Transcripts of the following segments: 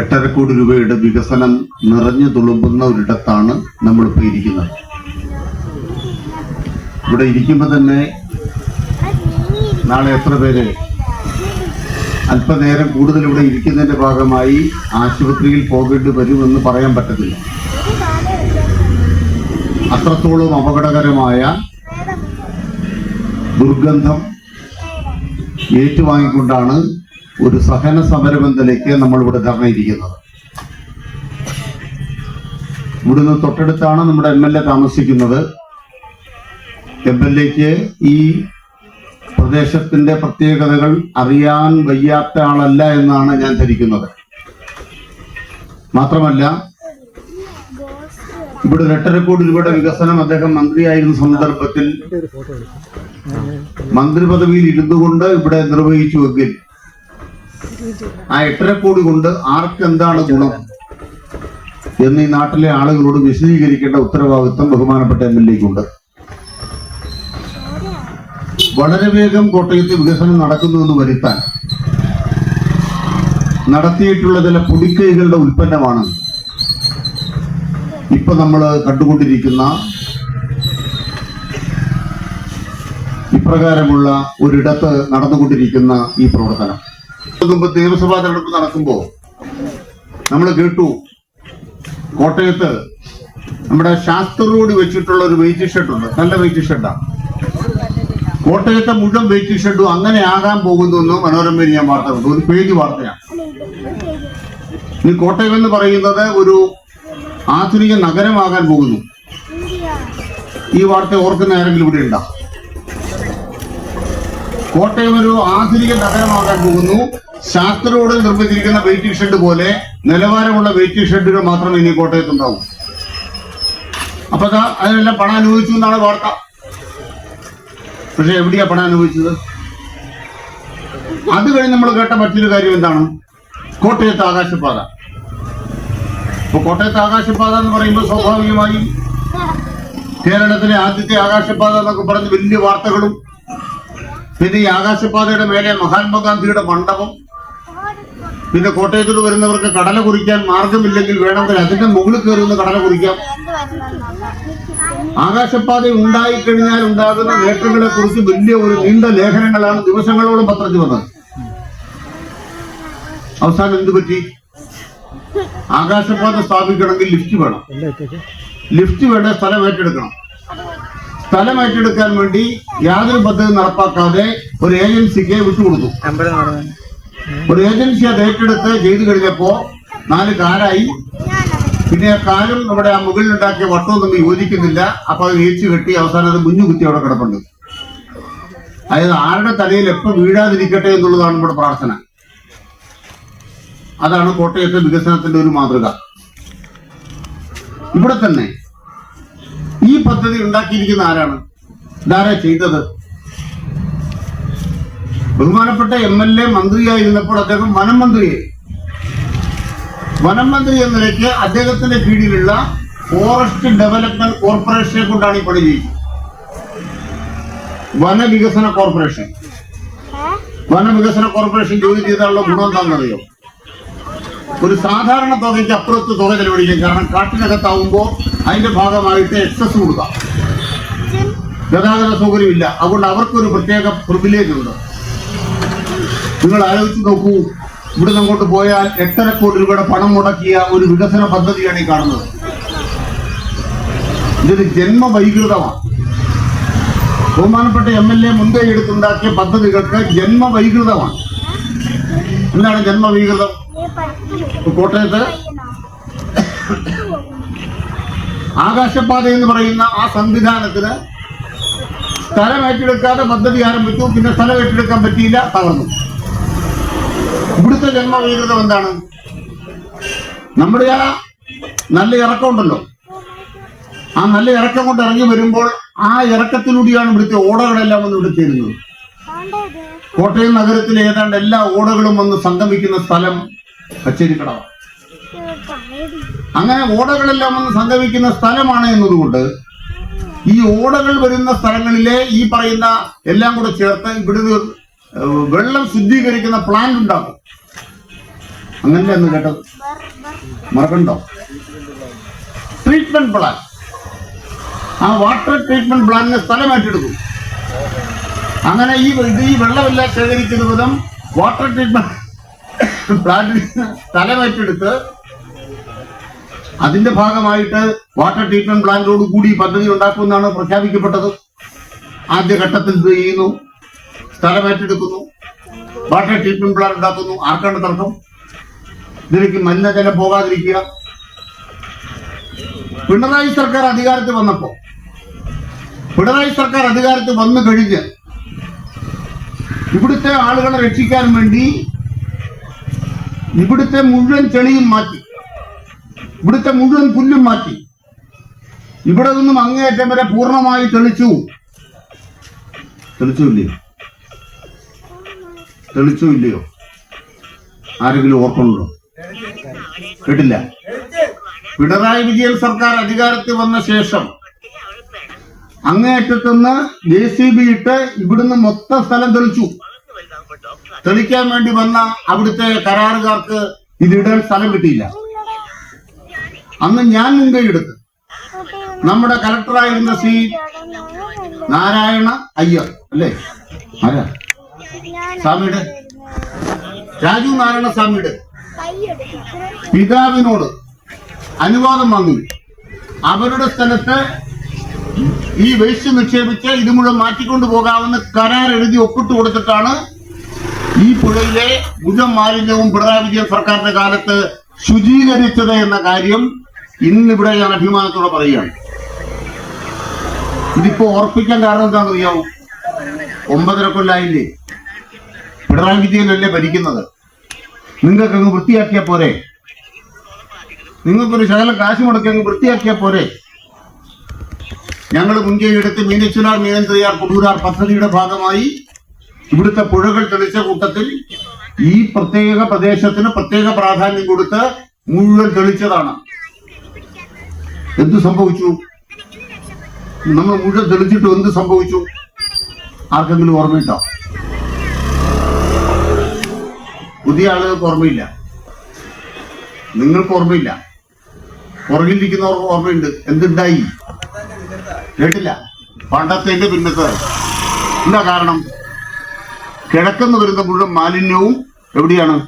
എട്ടര കോടി രൂപയുടെ വികസനം നിറഞ്ഞു തുളുമ്പുന്ന ഒരിടത്താണ് നമ്മളിപ്പോൾ ഇരിക്കുന്നത്. ഇവിടെ ഇരിക്കുമ്പോൾ തന്നെ നാളെ എത്ര പേര്? അല്പനേരം കൂടുതൽ ഇവിടെ ഇരിക്കുന്നതിന്റെ ഭാഗമായി ആശുപത്രിയിൽ പോകേണ്ടി വരുമെന്ന് പറയാൻ പറ്റത്തില്ല. അത്രത്തോളം അപകടകരമായ ദുർഗന്ധം ഏറ്റുവാങ്ങിക്കൊണ്ടാണ് ഒരു സഹന സമരബന്ധത്തിലേക്ക് നമ്മൾ ഇവിടെ ഇറങ്ങിയിരിക്കുന്നത് ഇവിടുന്ന് തൊട്ടടുത്താണ് നമ്മുടെ എം എൽ എ താമസിക്കുന്നത്. എം എൽ എക്ക് ഈ പ്രദേശത്തിന്റെ പ്രത്യേകതകൾ അറിയാൻ വയ്യാത്ത ആളല്ല എന്നാണ് ഞാൻ ധരിക്കുന്നത്. മാത്രമല്ല ഇവിടെ എട്ടര കോടി രൂപയുടെ വികസനം അദ്ദേഹം മന്ത്രിയായിരുന്ന സന്ദർഭത്തിൽ മന്ത്രി പദവിയിൽ ഇരുന്നു കൊണ്ട് ഇവിടെ നിർവഹിച്ചുവെങ്കിൽ ആ എട്ടര കോടി കൊണ്ട് ആർക്കെന്താണ് ഗുണം? എന്ന് ഈ നാട്ടിലെ ആളുകളോട് വിശദീകരിക്കേണ്ട ഉത്തരവാദിത്വം ബഹുമാനപ്പെട്ട എം എൽ എക്കുണ്ട്. വളരെ വേഗം കോട്ടയത്ത് വികസനം നടക്കുന്നുവെന്ന് വരുത്താൻ നടത്തിയിട്ടുള്ള ചില പൊടിക്കൈകളുടെ ഉൽപ്പന്നമാണ്. ഇപ്പൊ നമ്മൾ കണ്ടുകൊണ്ടിരിക്കുന്ന ഇപ്രകാരമുള്ള ഒരിടത്ത് നടന്നുകൊണ്ടിരിക്കുന്ന ഈ പ്രവർത്തനം. നിയമസഭാ തെരഞ്ഞെടുപ്പ് നടക്കുമ്പോൾ നമ്മൾ കേട്ടു. കോട്ടയത്ത് നമ്മുടെ ശാസ്ത്രയോട് വെച്ചിട്ടുള്ള ഒരു വെയിറ്റ് ഷെഡ് ഉണ്ട്. നല്ല വെയിറ്റ് ഷെഡാണ് കോട്ടയത്തെ മുഴുവൻ വെയിറ്റ് ഷെഡും അങ്ങനെ ആകാൻ പോകുന്നു എന്ന് മനോരമയിൽ ഞാൻ വാർത്ത കണ്ടു ഒരു പേജ് വാർത്തയാണ്. ഇനി കോട്ടയം എന്ന് പറയുന്നത് ഒരു ആധുനിക നഗരമാകാൻ പോകുന്നു. ഈ വാർത്ത ഓർക്കുന്ന ആരെങ്കിലും ഇവിടെ ഉണ്ടാ? കോട്ടയം ഒരു ആധുനിക നഗരമാകാൻ പോകുന്നു. ശാസ്ത്രയോട് നിർമ്മിച്ചിരിക്കുന്ന വെയിറ്റിംഗ് ഷെഡ് പോലെ നിലവാരമുള്ള വെയിറ്റിംഗ് ഷെഡുകൾ മാത്രമേ ഇനി കോട്ടയത്ത് ഉണ്ടാവൂ. അപ്പൊ അതിനെല്ലാം പണം അനുഭവിച്ചു എന്നാണ് വാർത്ത. പക്ഷെ എവിടെയാ പണം അനുഭവിച്ചത് അത് കഴിഞ്ഞ് നമ്മൾ കേട്ട മറ്റൊരു കാര്യം എന്താണ്? കോട്ടയത്ത് ആകാശപാത ഇപ്പൊ കോട്ടയത്ത് ആകാശപാത എന്ന് പറയുമ്പോൾ സ്വാഭാവികമായും കേരളത്തിലെ ആദ്യത്തെ ആകാശപാത എന്നൊക്കെ പറഞ്ഞ് വലിയ വാർത്തകളും പിന്നെ ഈ ആകാശപാതയുടെ മേലെ മഹാത്മാഗാന്ധിയുടെ മണ്ഡപം. പിന്നെ കോട്ടയത്തോട് വരുന്നവർക്ക് കടല കുറിക്കാൻ മാർഗമില്ലെങ്കിൽ വേണമെങ്കിൽ അതിന്റെ മുകളിൽ കയറി ഒന്ന് കടല കുറിക്കാം. ആകാശപാത ഉണ്ടായിക്കഴിഞ്ഞാൽ ഉണ്ടാകുന്ന നേട്ടങ്ങളെ കുറിച്ച് വലിയ ഒരു നീണ്ട ലേഖനങ്ങളാണ് ദിവസങ്ങളോളം പത്രത്തിൽ വന്നത്. അവസാനം എന്ത് പറ്റി? ആകാശപാത സ്ഥാപിക്കണമെങ്കിൽ ലിഫ്റ്റ് വേണം. ലിഫ്റ്റ് വേണ്ട സ്ഥലം ഏറ്റെടുക്കണം. സ്ഥലം ഏറ്റെടുക്കാൻ വേണ്ടി യാതൊരു പദ്ധതി നടപ്പാക്കാതെ ഒരു ഏജൻസിക്ക് വിട്ടുകൊടുത്തു. ഒരു ഏജൻസി അത് ഏറ്റെടുത്ത് ചെയ്തു കഴിഞ്ഞപ്പോ നാല് കാലായി. പിന്നെ ആ കാലും നമ്മുടെ ആ മുകളിലുണ്ടാക്കിയ വട്ടവും തമ്മിൽ യോജിക്കുന്നില്ല. അപ്പൊ അത് വീഴ്ച കെട്ടി അവസാനം അത് മുഞ്ഞു കുത്തി അവിടെ കിടപ്പുണ്ട്. അതായത് ആരുടെ തലയിൽ എപ്പോ വീഴാതിരിക്കട്ടെ എന്നുള്ളതാണ് നമ്മുടെ പ്രാർത്ഥന. അതാണ് കോട്ടയത്തെ വികസനത്തിന്റെ ഒരു മാതൃക. ഇവിടെ തന്നെ ഈ പദ്ധതി ഉണ്ടാക്കിയിരിക്കുന്ന ആരാണ്? ഇതാരാ ചെയ്തത്? ബഹുമാനപ്പെട്ട എം എൽ എ മന്ത്രിയായിരുന്നപ്പോൾ അദ്ദേഹം വനം മന്ത്രിയായി വനം മന്ത്രി എന്ന നിലയ്ക്ക് അദ്ദേഹത്തിന്റെ കീഴിലുള്ള ഫോറസ്റ്റ് ഡെവലപ്മെന്റ് കോർപ്പറേഷനെ കൊണ്ടാണ് ഈ പണി ചെയ്യുന്നത് വനവികസന കോർപ്പറേഷൻ വനവികസന കോർപ്പറേഷൻ ജോലി ചെയ്താലുള്ള ഗുണം എന്താണെന്നറിയോ? ഒരു സാധാരണ തുകയ്ക്ക് അപ്പുറത്ത് തുക ചെലവഴിക്കും. കാരണം കാട്ടിനകത്താവുമ്പോൾ അതിന്റെ ഭാഗമായിട്ട് എക്സസ് കൊടുക്കാം. ഗതാഗത സൗകര്യമില്ല. അതുകൊണ്ട് അവർക്കൊരു പ്രത്യേക പ്രിവിലേജ് ഉണ്ട്. നിങ്ങൾ ആലോചിച്ച് നോക്കൂ. ഇവിടെ അങ്ങോട്ട് പോയാൽ എട്ടര കോടി രൂപയുടെ പണം മുടക്കിയ ഒരു വികസന പദ്ധതിയാണ് ഈ കാണുന്നത്. ഇതൊരു ജന്മവൈകൃതമാണ്. ബഹുമാനപ്പെട്ട എം എൽ എ മുൻകൈ എടുത്തുണ്ടാക്കിയ പദ്ധതികൾക്ക് ജന്മവൈകൃതമാണ്. എന്താണ് ജന്മവൈകൃതം? കോട്ടയത്ത് ആകാശപാത എന്ന് പറയുന്ന ആ സംവിധാനത്തിന് സ്ഥലം ഏറ്റെടുക്കാതെ പദ്ധതി ആരംഭിച്ചു. പിന്നെ സ്ഥലം ഏറ്റെടുക്കാൻ പറ്റിയില്ല തകർന്നു. ഇവിടുത്തെ ജന്മവീകൃതം എന്താണ്? നമ്മുടെ ആ നല്ല ഇറക്കമുണ്ടല്ലോ ആ നല്ല ഇറക്കം കൊണ്ട് ഇറങ്ങി വരുമ്പോൾ ആ ഇറക്കത്തിലൂടെയാണ് ഇവിടുത്തെ ഓടകളെല്ലാം വന്ന് ഇവിടെ ചേരുന്നത്. കോട്ടയം നഗരത്തിലെ ഏതാണ്ട് എല്ലാ ഓടകളും വന്ന് സംഗമിക്കുന്ന സ്ഥലം കച്ചേരിക്കടവ അങ്ങനെ ഓടകളെല്ലാം വന്ന് സംഗമിക്കുന്ന സ്ഥലമാണ് എന്നതുകൊണ്ട് ഈ ഓടകൾ വരുന്ന സ്ഥലങ്ങളിലെ ഈ പറയുന്ന എല്ലാം കൂടെ ചേർത്ത് ഇവിടുന്ന് വെള്ളം ശുദ്ധീകരിക്കുന്ന പ്ലാന്റ് ഉണ്ടാക്കും. അങ്ങനെ എന്ന് കേട്ടത്? മറക്കണ്ടോ? ട്രീറ്റ്മെന്റ് പ്ലാൻ ആ വാട്ടർ ട്രീറ്റ്മെന്റ് പ്ലാന്റിന് സ്ഥലമായിട്ടെടുക്കും അങ്ങനെ ഈ ഇത് ഈ വെള്ളമെല്ലാം ശേഖരിക്കുന്ന വിധം വാട്ടർ ട്രീറ്റ്മെന്റ് പ്ലാന്റിന് സ്ഥലം ഏറ്റെടുത്ത് അതിന്റെ ഭാഗമായിട്ട് വാട്ടർ ട്രീറ്റ്മെന്റ് പ്ലാന്റോട് കൂടി പദ്ധതി ഉണ്ടാക്കുമെന്നാണ് പ്രഖ്യാപിക്കപ്പെട്ടത്. ആദ്യഘട്ടത്തിൽ ചെയ്യുന്നു. സ്ഥലം ഏറ്റെടുക്കുന്നു. വാട്ടർ ട്രീറ്റ്മെന്റ് പ്ലാന്റ് ഉണ്ടാക്കുന്നു. ആർക്കാണ് തർക്കം? ഇതിലേക്ക് മലിനജലം പോകാതിരിക്കുക. പിണറായി സർക്കാർ അധികാരത്തിൽ വന്നപ്പോ പിണറായി സർക്കാർ അധികാരത്തിൽ വന്നു കഴിഞ്ഞ് ഇവിടുത്തെ ആളുകളെ രക്ഷിക്കാൻ വേണ്ടി ഇവിടുത്തെ മുഴുവൻ ചെളിയും മാറ്റി ഇവിടുത്തെ മുഴുവൻ പുല്ലും മാറ്റി. ഇവിടെ നിന്നും അങ്ങേയറ്റം വരെ പൂർണമായി തെളിച്ചു. തെളിച്ചു ഇല്ലയോ? തെളിച്ചു ഇല്ലയോ? ആരെങ്കിലും ഓർക്കുന്നുണ്ടോ? കേട്ടില്ല. പിണറായി വിജയൻ സർക്കാർ അധികാരത്തിൽ വന്ന ശേഷം അങ്ങേയറ്റത്തുനിന്ന് ജെ സി ബി ഇട്ട് ഇവിടുന്ന് മൊത്തം സ്ഥലം തെളിച്ചു. തെളിക്കാൻ വേണ്ടി വന്ന അവിടുത്തെ കരാറുകാർക്ക് ഇതിടാൻ സ്ഥലം കിട്ടിയില്ല. അന്ന് ഞാൻ മുൻകൈ എടുത്ത്. നമ്മുടെ കലക്ടറായിരുന്ന ശ്രീ നാരായണ അയ്യർ അല്ലേ? ആരാ? സ്വാമിയുടെ? രാജു നാരായണ സ്വാമിയുടെ. പിതാവിനോട് അനുവാദം വാങ്ങി. അവരുടെ സ്ഥലത്ത് ഈ വേസ്റ്റ് നിക്ഷേപിച്ച് ഇത് മുഴുവൻ മാറ്റിക്കൊണ്ടു പോകാമെന്ന് കരാർ എഴുതി ഒപ്പിട്ട് കൊടുത്തിട്ടാണ് ഈ പുഴയിലെ മുഴുവൻ മാലിന്യവും പിണറായി വിജയൻ സർക്കാരിന്റെ കാലത്ത് ശുചീകരിച്ചത് എന്ന കാര്യം ഇന്നിവിടെ ഞാൻ അഭിമാനത്തോടെ പറയുകയാണ്. ഇതിപ്പോ ഓർപ്പിക്കാൻ കാരണം എന്താണെന്ന് അറിയാവൂ? ഒമ്പതര കൊല്ലായില്ലേ? പിണറായി വിജയനല്ലേ ഭരിക്കുന്നത്? നിങ്ങൾക്ക് അങ്ങ് വൃത്തിയാക്കിയാൽ പോരെ? നിങ്ങൾക്കൊരു ശകലം കാശ് മുടക്കി അങ്ങ് വൃത്തിയാക്കിയാൽ പോരെ? ഞങ്ങൾ മുൻകൈ എടുത്ത് മീനച്ചുനാർ മീനന്ത്രിയാർ കുടൂരാർ പദ്ധതിയുടെ ഭാഗമായി ഇവിടുത്തെ പുഴകൾ തെളിച്ച കൂട്ടത്തിൽ ഈ പ്രത്യേക പ്രദേശത്തിന് പ്രത്യേക പ്രാധാന്യം കൊടുത്ത് മുഴുവൻ തെളിച്ചതാണ്. എന്ത് സംഭവിച്ചു? നമ്മൾ മുഴുവൻ തെളിച്ചിട്ട് എന്ത് സംഭവിച്ചു? ആർക്കെങ്കിലും ഓർമ്മയുണ്ടോ? പുതിയ ആളുകൾക്ക് ഓർമ്മയില്ല. നിങ്ങൾക്ക് ഓർമ്മയില്ല. പുറകിലിരിക്കുന്നവർക്ക് ഓർമ്മയുണ്ട്. എന്തുണ്ടായി? കേട്ടില്ല. പണ്ടത്തേന്റെ പിന്നത്തെ. എന്താ കാരണം? കിഴക്കെന്ന് വരുന്ന മുഴുവൻ മാലിന്യവും എവിടെയാണ്?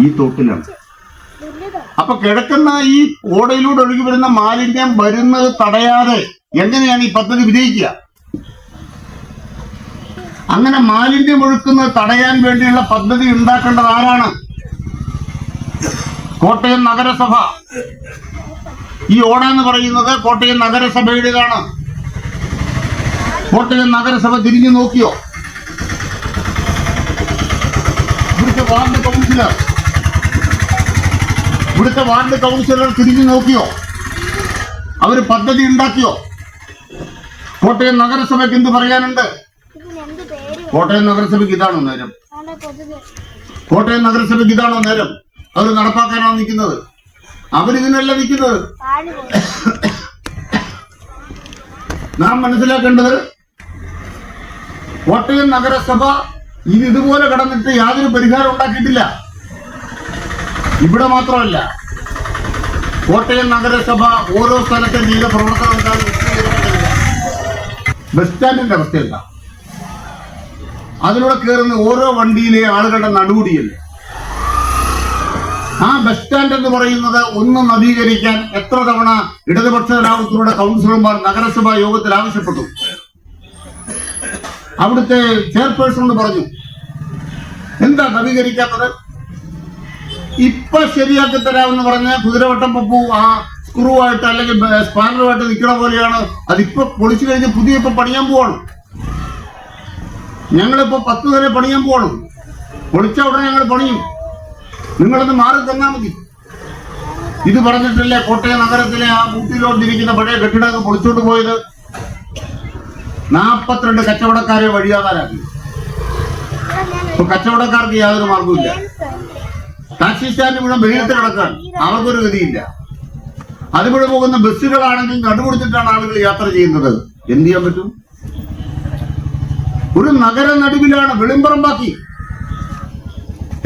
ഈ തോട്ടിലാണ്. അപ്പൊ കിടക്കുന്ന ഈ ഓടയിലൂടെ ഒഴുകി വരുന്ന മാലിന്യം വരുന്നത് തടയാതെ എങ്ങനെയാണ് ഈ പദ്ധതി വിജയിക്കുക? അങ്ങനെ മാലിന്യം ഒഴുക്കുന്നത് തടയാൻ വേണ്ടിയുള്ള പദ്ധതി ഉണ്ടാക്കേണ്ടത് ആരാണ്? കോട്ടയം നഗരസഭ. ഈ ഓട എന്ന് പറയുന്നത് കോട്ടയം നഗരസഭയുടേതാണ്. കോട്ടയം നഗരസഭ തിരിഞ്ഞു നോക്കിയോ? ഇവിടുത്തെ വാർഡ് കൗൺസിലർ. ഇവിടുത്തെ വാർഡ് കൗൺസിലർ തിരിഞ്ഞു നോക്കിയോ? അവർ പദ്ധതി ഉണ്ടാക്കിയോ? കോട്ടയം നഗരസഭയ്ക്ക് എന്ത് പറയാനുണ്ട്? കോട്ടയം നഗരസഭയ്ക്ക് ഇതാണോ നേരം? കോട്ടയം നഗരസഭയ്ക്ക് ഇതാണോ നേരം? അവർ നടപ്പാക്കാനാണ് നിൽക്കുന്നത്. അവരിതിനല്ല നിൽക്കുന്നത്. നാം മനസ്സിലാക്കേണ്ടത് കോട്ടയം നഗരസഭ ഇത് ഇതുപോലെ കടന്നിട്ട് യാതൊരു പരിഹാരം ഉണ്ടാക്കിയിട്ടില്ല. ഇവിടെ മാത്രമല്ല കോട്ടയം നഗരസഭ ഓരോ സ്ഥലത്തെ ചെയ്ത പ്രവർത്തനം ബസ് സ്റ്റാൻഡിന്റെ അവസ്ഥ എന്താ അതിലൂടെ കയറുന്ന ഓരോ വണ്ടിയിലെ ആളുകളുടെ നടുപടിയല്ലേ ആ ബസ് സ്റ്റാൻഡ് എന്ന് പറയുന്നത് ഒന്ന് നവീകരിക്കാൻ എത്ര തവണ ഇടതുപക്ഷ ജനാധിപത്യത്തിലൂടെ കൗൺസിലർമാർ നഗരസഭാ യോഗത്തിൽ ആവശ്യപ്പെട്ടു. അവിടുത്തെ ചെയർപേഴ്സൺ പറഞ്ഞു എന്താ നവീകരിക്കാത്തത്? ഇപ്പൊ ശരിയാക്കി തരാമെന്ന് പറഞ്ഞ കുതിരവട്ടം പപ്പു ആ സ്ക്രൂ ആയിട്ട് അല്ലെങ്കിൽ സ്പാനറുമായിട്ട് നിൽക്കണ പോലെയാണ്. അതിപ്പോ പൊളിച്ചു കഴിഞ്ഞ് പുതിയ ഇപ്പൊ പണിയാൻ പോവാണ്. ഞങ്ങളിപ്പോ പത്ത് വരെ പണിയാൻ പോവാണ്. പൊളിച്ച ഉടനെ ഞങ്ങൾ പണിയും. നിങ്ങളൊന്ന് മാറി തന്നാ മതി. ഇത് പറഞ്ഞിട്ടല്ലേ കോട്ടയം നഗരത്തിലെ ആ കൂട്ടിലോട്ടിരിക്കുന്ന പഴയ കെട്ടിടമൊക്കെ പൊളിച്ചോണ്ട് പോയത്? നാപ്പത്തിരണ്ട് കച്ചവടക്കാരെ വഴിയാകാനാക്കി ഇപ്പൊ കച്ചവടക്കാർക്ക് യാതൊരു മാർഗവുമില്ല. ടാക്സി സ്റ്റാൻഡ് മുഴുവൻ വെയിലത്ത് കിടക്കാൻ അവർക്കൊരു ഗതിയില്ല. അതുവഴി പോകുന്ന ബസ്സുകളാണെങ്കിൽ കണ്ടുപിടിച്ചിട്ടാണ് ആളുകൾ യാത്ര ചെയ്യുന്നത്. എന്ത് ചെയ്യാൻ പറ്റും? ഒരു നഗര നടുവിലാണ് വെളിമ്പറമ്പാക്കി.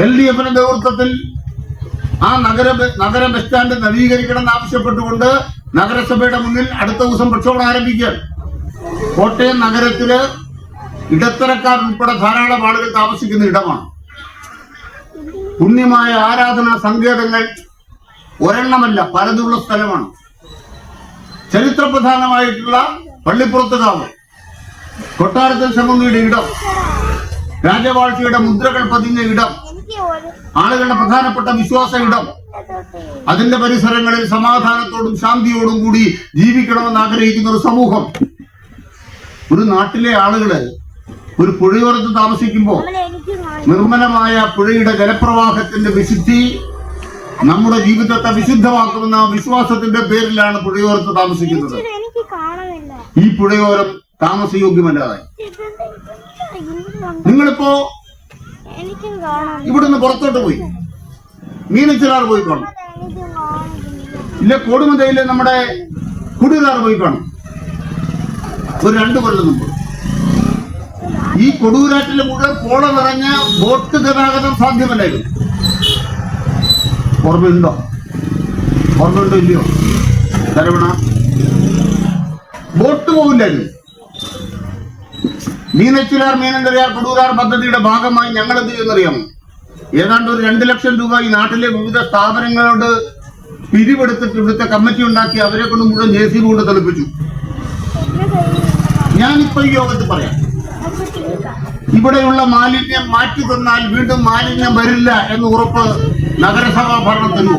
എൽ ഡി എഫിന്റെ നേതൃത്വത്തിൽ ആ നഗര നഗര ബസ് സ്റ്റാൻഡ് നവീകരിക്കണം എന്ന് ആവശ്യപ്പെട്ടുകൊണ്ട് നഗരസഭയുടെ മുന്നിൽ അടുത്ത ദിവസം പ്രക്ഷോഭം ആരംഭിക്കുകയാണ് കോട്ടയം നഗരത്തിൽ ഇടത്തരക്കാർ ഉൾപ്പെടെ ധാരാളം ആളുകൾ താമസിക്കുന്ന ഇടമാണ്. പുണ്യമായ ആരാധനാ സങ്കേതങ്ങൾ ഒരെണ്ണമല്ല പലതുള്ള സ്ഥലമാണ്. ചരിത്രപ്രധാനമായിട്ടുള്ള പള്ളിപ്പുറത്ത് കാവ്. കൊട്ടാരത്തിൽ ശമന്തിയുടെ ഇടം രാജവാഴ്ചയുടെ മുദ്രകൾ പതിഞ്ഞ ഇടം ആളുകളുടെ പ്രധാനപ്പെട്ട വിശ്വാസ ഇടം. അതിന്റെ പരിസരങ്ങളിൽ സമാധാനത്തോടും ശാന്തിയോടും കൂടി ജീവിക്കണമെന്ന് ആഗ്രഹിക്കുന്ന ഒരു സമൂഹം. ഒരു നാട്ടിലെ ആളുകൾ ഒരു പുഴയോരത്ത് താമസിക്കുമ്പോൾ നമ്മൾ നിർമ്മലമായ പുഴയുടെ ജലപ്രവാഹത്തിന്റെ വിശുദ്ധി നമ്മുടെ ജീവിതത്തെ വിശുദ്ധമാക്കുമെന്ന വിശ്വാസത്തിന്റെ പേരിലാണ് പുഴയോരത്ത് താമസിക്കുന്നത്. ഈ പുഴയോരം താമസയോഗ്യമല്ലാതായി. ഇതെന്താ നിങ്ങളിപ്പോ ഇവിടുന്ന് പുറത്തോട്ട് പോയി. മീനച്ചിലാർ പോയി കാണും. ഇല്ല കോടുമതയിലെ നമ്മുടെ കുടികാർ പോയി കാണും. ഒരു രണ്ടു കൊല്ലം മുമ്പ്. ഈ കൊടൂരാറ്റിൽ മുഴുവൻ പോള നിറഞ്ഞ ബോട്ട് ഗതാഗതം സാധ്യമല്ലായിരുന്നു ഓർമ്മയുണ്ടോ? ഓർമ്മയുണ്ടോ ഇല്ലയോ? തരവണ ബോട്ട് പോകില്ലായിരുന്നു മീനച്ചിലാർ മീനന്തരയാർ കൊടൂരാർ പദ്ധതിയുടെ ഭാഗമായി ഞങ്ങൾ എന്ത് ചെയ്യുന്നറിയാമോ ഏതാണ്ട് ഒരു രണ്ട് ലക്ഷം രൂപ ഈ നാട്ടിലെ വിവിധ സ്ഥാപനങ്ങളോട് പിരിവെടുത്തിട്ട് ഇവിടുത്തെ കമ്മിറ്റി ഉണ്ടാക്കി അവരെ കൊണ്ട് മുഴുവൻ ജെ സി ബി കൊണ്ട് തെളിപ്പിച്ചു. ഞാനിപ്പോ ഈ യോഗത്തിൽ പറയാം. ഇവിടെയുള്ള മാലിന്യം മാറ്റി തന്നാൽ വീണ്ടും മാലിന്യം വരില്ല എന്ന് ഉറപ്പ് നഗരസഭാ ഭരണത്തിന്.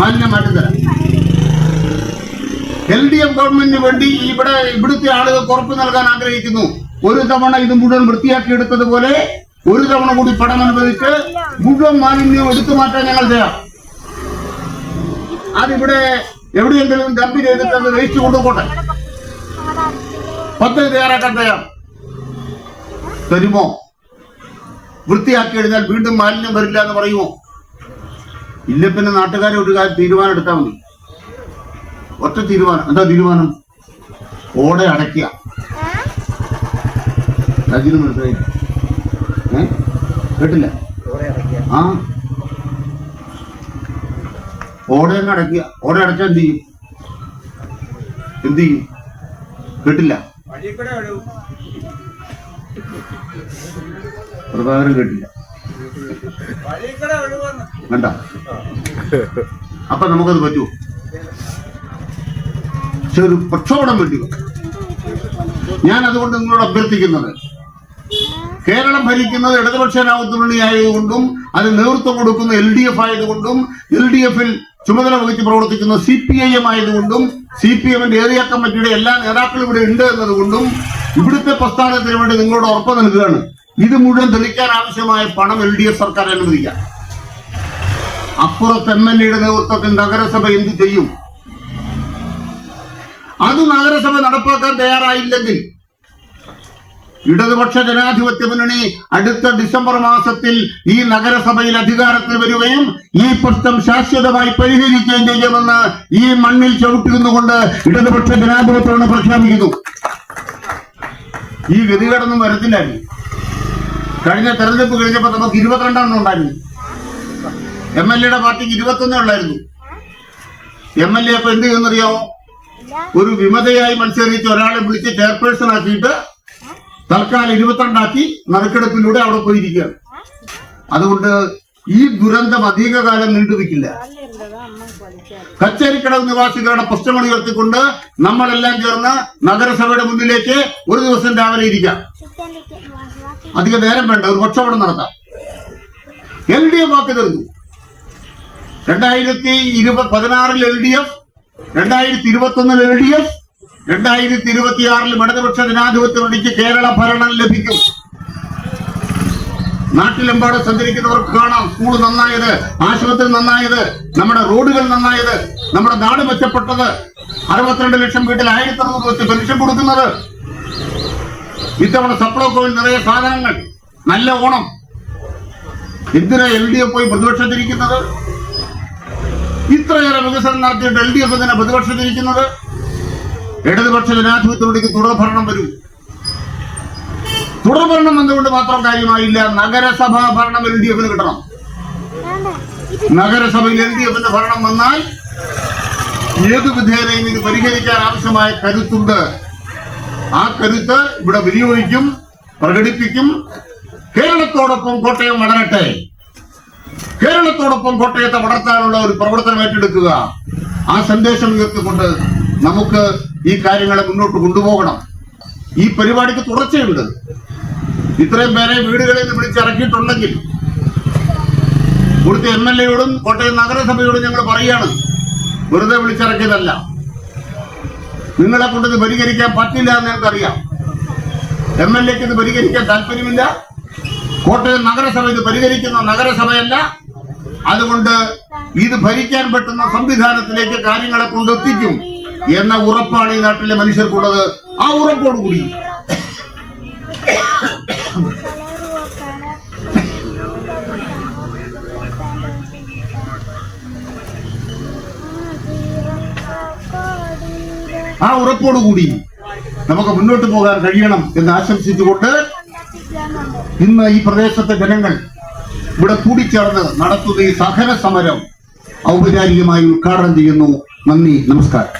മാലിന്യം മാറ്റി തരാം. എൽ ഡി എഫ് ഗവൺമെന്റിന് വേണ്ടി ഇവിടെ ഇവിടുത്തെ ആളുകൾ ഉറപ്പ് നൽകാൻ ആഗ്രഹിക്കുന്നു. ഒരു തവണ ഇത് മുഴുവൻ വൃത്തിയാക്കി എടുത്തതുപോലെ ഒരു തവണ കൂടി പണം അനുവദിച്ച് മുഴുവൻ മാലിന്യം എടുത്തു മാറ്റാൻ ഞങ്ങൾ ചെയ്യാം അതിവിടെ എവിടെയെങ്കിലും ഡംപ് ചെയ്തിട്ട് അത് വേസ്റ്റ് കൊണ്ടുപോട്ടെ. പദ്ധതി തയ്യാറാക്കാൻ തയ്യാർ. തരുമോ? വൃത്തിയാക്കി കഴിഞ്ഞാൽ വീണ്ടും മാലിന്യം വരില്ല എന്ന് പറയുമോ? ഇല്ല പിന്നെ നാട്ടുകാരെ ഒരു കാര്യം തീരുമാനം എടുത്താൽ മതി. ഒറ്റ തീരുമാനം. എന്താ തീരുമാനം? ഓടെ അടയ്ക്കുക. കേട്ടില്ല? ആ. ഓടെ തന്നെ അടയ്ക്കുക. ഓടെ അടച്ചാൽ എന്ത് ചെയ്യും? എന്ത് ചെയ്യും? കേട്ടില്ല? പ്രഭാകരൻ കേട്ടില്ല. വേണ്ട. അപ്പൊ നമുക്കത് പറ്റുമോ പക്ഷെ ഒരു പ്രക്ഷോഭം വരും. ഞാൻ അതുകൊണ്ട് നിങ്ങളോട് അഭ്യർത്ഥിക്കുന്നത് കേരളം ഭരിക്കുന്നത് ഇടതുപക്ഷ രാമത്തുള്ളി ആയതുകൊണ്ടും അത് നേതൃത്വം കൊടുക്കുന്ന എൽ ഡി എഫ് ആയതുകൊണ്ടും എൽ ഡി എഫിൽ ചുമതല വഹിച്ച് പ്രവർത്തിക്കുന്ന സി പി ഐ എം ആയതുകൊണ്ടും സി പി എമ്മിന്റെ ഏരിയ കമ്മിറ്റിയുടെ എല്ലാ നേതാക്കളും ഇവിടെ ഉണ്ട് എന്നതുകൊണ്ടും ഇവിടുത്തെ പ്രസ്ഥാനത്തിന് വേണ്ടി നിങ്ങളോട് ഉറപ്പ് നൽകുകയാണ്. ഇത് മുഴുവൻ തെളിക്കാൻ ആവശ്യമായ പണം എൽ ഡി എഫ് സർക്കാർ അനുവദിക്കാം. അപ്പുറത്ത് എം എൽ എയുടെ നേതൃത്വത്തിൽ നഗരസഭ എന്ത് ചെയ്യും? അത് നഗരസഭ നടപ്പാക്കാൻ തയ്യാറായില്ലെങ്കിൽ ഇടതുപക്ഷ ജനാധിപത്യ മുന്നണി അടുത്ത ഡിസംബർ മാസത്തിൽ ഈ നഗരസഭയിൽ അധികാരത്തിൽ വരികയും ഈ പ്രശ്നം ശാശ്വതമായി പരിഹരിക്കുകയും ചെയ്യുമെന്ന് ഈ മണ്ണിൽ ചവിട്ടിരുന്നുകൊണ്ട് ഇടതുപക്ഷ ജനാധിപത്യമാണ് പ്രഖ്യാപിക്കുന്നു. ഈ ഗതികേടൊന്നും വരത്തില്ലായിരുന്നു കഴിഞ്ഞ തെരഞ്ഞെടുപ്പ് കഴിഞ്ഞപ്പോൾ നമുക്ക് ഇരുപത്തിരണ്ടെണ്ണം ഉണ്ടായിരുന്നു. എം എൽ എയുടെ പാർട്ടിക്ക് ഇരുപത്തൊന്നേ ഉള്ളായിരുന്നു. എം എൽ എ അപ്പൊ എന്ത് ചെയ്യുന്നറിയാമോ ഒരു വിമതയായി മത്സരിച്ച് ഒരാളെ വിളിച്ച് ചെയർപേഴ്സൺ ആക്കിയിട്ട് തൽക്കാലം ഇരുപത്തിരണ്ടാക്കി നറുക്കെടുപ്പിലൂടെ അവിടെ പോയിരിക്കുകയാണ്. അതുകൊണ്ട് ഈ ദുരന്തം അധികകാലം നീണ്ടുനിൽക്കില്ല. കച്ചേരിക്കടവ് നിവാസികളുടെ പ്രശ്നങ്ങൾ ഉയർത്തിക്കൊണ്ട് നമ്മളെല്ലാം ചേർന്ന് നഗരസഭയുടെ മുന്നിലേക്ക് ഒരു ദിവസം രാവിലെ ഇരിക്കാം. അധിക നേരം വേണ്ട ഒരു പ്രക്ഷോഭണം നടത്താം. എൽ ഡി എഫ് വാക്ക് തീർന്നു രണ്ടായിരത്തി ഇരുപത് പതിനാറിൽ എൽ ഡി എഫ് രണ്ടായിരത്തി ഇരുപത്തി ഒന്നിൽ എൽ ഡി എഫ് രണ്ടായിരത്തി ഇരുപത്തിയാറിൽ ഇടതുപക്ഷ ജനാധിപത്യ കേരള ഭരണം ലഭിക്കും. നാട്ടിലെമ്പാടെ സഞ്ചരിക്കുന്നവർക്ക് കാണാം. സ്കൂൾ നന്നായത് ആശുപത്രി നന്നായത് നമ്മുടെ റോഡുകൾ നന്നായത് നമ്മുടെ നാട് മെച്ചപ്പെട്ടത്. അറുപത്തിരണ്ട് ലക്ഷം വീട്ടിൽ ആയിരത്തി അറുന്നൂറ് വെച്ച് പെൻഷൻ കൊടുക്കുന്നത് ഇത്തവണ സപ്ലൈകോയിൽ നിറയെ സാധനങ്ങൾ. നല്ല ഓണം. എന്തിനാ എൽ ഡി എഫ് പോയി പ്രതിപക്ഷത്തിരിക്കുന്നത്? ഇത്രയേറെ വികസനം നടത്തിയിട്ട് എൽ ഡി എഫ് എന്തിനാ പ്രതിപക്ഷത്തിരിക്കുന്നത്? ഇടതുപക്ഷ ജനാധിപത്യത്തിലേക്ക് തുടർ ഭരണം വരും. തുടർ ഭരണം എന്നുകൊണ്ട് മാത്രം കാര്യമായില്ല. നഗരസഭാ ഭരണം എൽ ഡി എഫിന് കിട്ടണം. നഗരസഭയിൽ എൽ ഡി എഫിന്റെ ഭരണം വന്നാൽ ഏതു വിധേനയും ഇത് പരിഹരിക്കാൻ ആവശ്യമായ കരുത്തുണ്ട്. ആ കരുത്ത് ഇവിടെ വിനിയോഗിക്കും പ്രകടിപ്പിക്കും. കേരളത്തോടൊപ്പം കോട്ടയം വളരട്ടെ. കേരളത്തോടൊപ്പം കോട്ടയത്തെ വളർത്താനുള്ള ഒരു പ്രവർത്തനം ഏറ്റെടുക്കുക. ആ സന്ദേശം ഉയർത്തിക്കൊണ്ട് നമുക്ക് ഈ കാര്യങ്ങളെ മുന്നോട്ട് കൊണ്ടുപോകണം. ഈ പരിപാടിക്ക് തുടർച്ചയുണ്ട്. ഇത്രയും പേരെ വീടുകളിൽ നിന്ന് വിളിച്ചിറക്കിയിട്ടുണ്ടെങ്കിൽ ഇവിടുത്തെ എം എൽ എയോടും കോട്ടയം നഗരസഭയോടും ഞങ്ങൾ പറയുകയാണ് വെറുതെ വിളിച്ചിറക്കിയതല്ല. നിങ്ങളെ കൊണ്ട് ഇത് പരിഹരിക്കാൻ പറ്റില്ല എന്ന് ഞങ്ങൾക്കറിയാം. എം എൽ എക്ക് ഇത് പരിഹരിക്കാൻ താല്പര്യമില്ല. കോട്ടയം നഗരസഭ ഇത് പരിഹരിക്കുന്ന നഗരസഭയല്ല. അതുകൊണ്ട് ഇത് ഭരിക്കാൻ പറ്റുന്ന സംവിധാനത്തിലേക്ക് കാര്യങ്ങളെ കൊണ്ടെത്തിക്കും എന്ന ഉറപ്പാണ് ഈ നാട്ടിലെ മനുഷ്യർക്കുള്ളത്. ആ ഉറപ്പോടുകൂടി. ആ ഉറപ്പോടുകൂടി നമുക്ക് മുന്നോട്ട് പോകാൻ കഴിയണം എന്ന് ആശംസിച്ചുകൊണ്ട് ഇന്ന് ഈ പ്രദേശത്തെ ജനങ്ങൾ ഇവിടെ കൂടിച്ചേർന്ന് നടത്തുന്ന ഈ സഹന സമരം ഔപചാരികമായി ഉദ്ഘാടനം ചെയ്യുന്നു. നന്ദി നമസ്കാരം.